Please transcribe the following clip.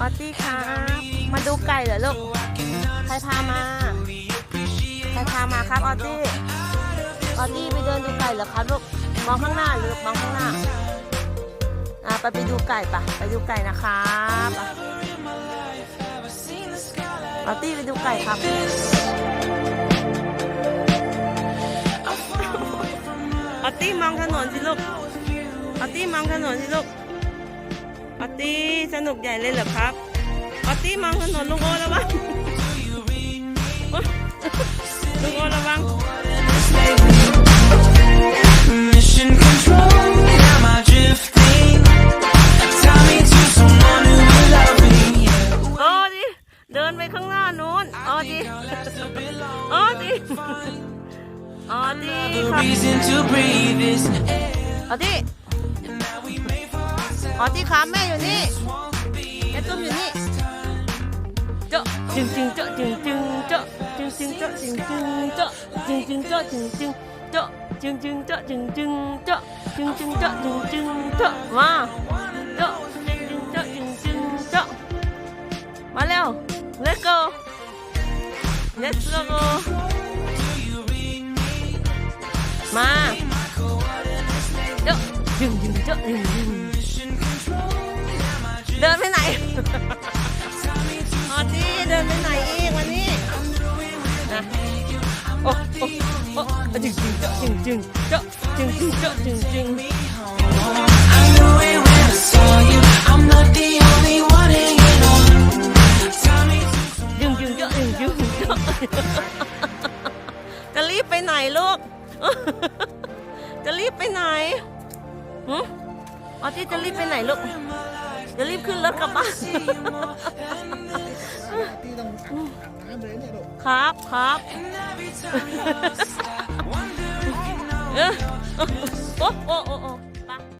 ออตตี้คะมาดูไก่เหรอลูก ใครพามา ใครพามาครับออตตี้ ออตตี้ไปเดินดูไก่เหรอครับลูก มองข้างหน้าหรือมองข้างหน้า อะไปไปดูไก่ปะไปดูไก่นะครับอะออตตี้ไปดูไก่ครับ ตตี้มองถนนสิลูกออตตี้มองถนนสิลูกออตตี้สนุกใหญ่เลยเหรอครับออตตี้มองถนนลุงโอระวังลุงโอระวัง mission control. Am I drifting? Tie me to someone who will love me. Yeah. โอ้ดิเดินไปข้างหน้านู้นอ๋อดิ Last a bit long. อ๋อดิ อ๋อดิ The ครับ reason to breathe this air. อ๋อดิ And now we made for ourselves. อ๋อดิครับแม่อยู่นี่ Won't be แม่ตุ้มอยู่นี่เจาะจึงจึงเจาะจึงจึงเจาะจึงจึงเจาะจึงจึงเจาะจึงจึงเจาะจึงจึงเจาะจึงจึงเจาะจึงจึงเจาะจึงจึงเจาะจึงจึงเจาะมาเจาะจึงจึงเจาะจึงจึงเจาะมาเร็ว let's go let's go มาเจาะจึงจึงเจาะจึงจึงเดินไปไหนออดี้เดินไปไหนอีกวันนี้นะโอ้โอ้โอ้จึงจึงเจาะจึงจึงเจาะจึงจึงเจาะจึงจึง I knew it when I saw you. I'm not the only one hanging on. Tie me to จึงจึงเจาะจึงจึงเจาะจะรีบไปไหนลูก จะรีบไปไหนหึออที่จะรีบไปไหนลูก จะรีบขึ้นรถกลับบ้าน ที่ต้องอาบน้ำเลยเนี่ยลูกครับครับเออโอ้โอ้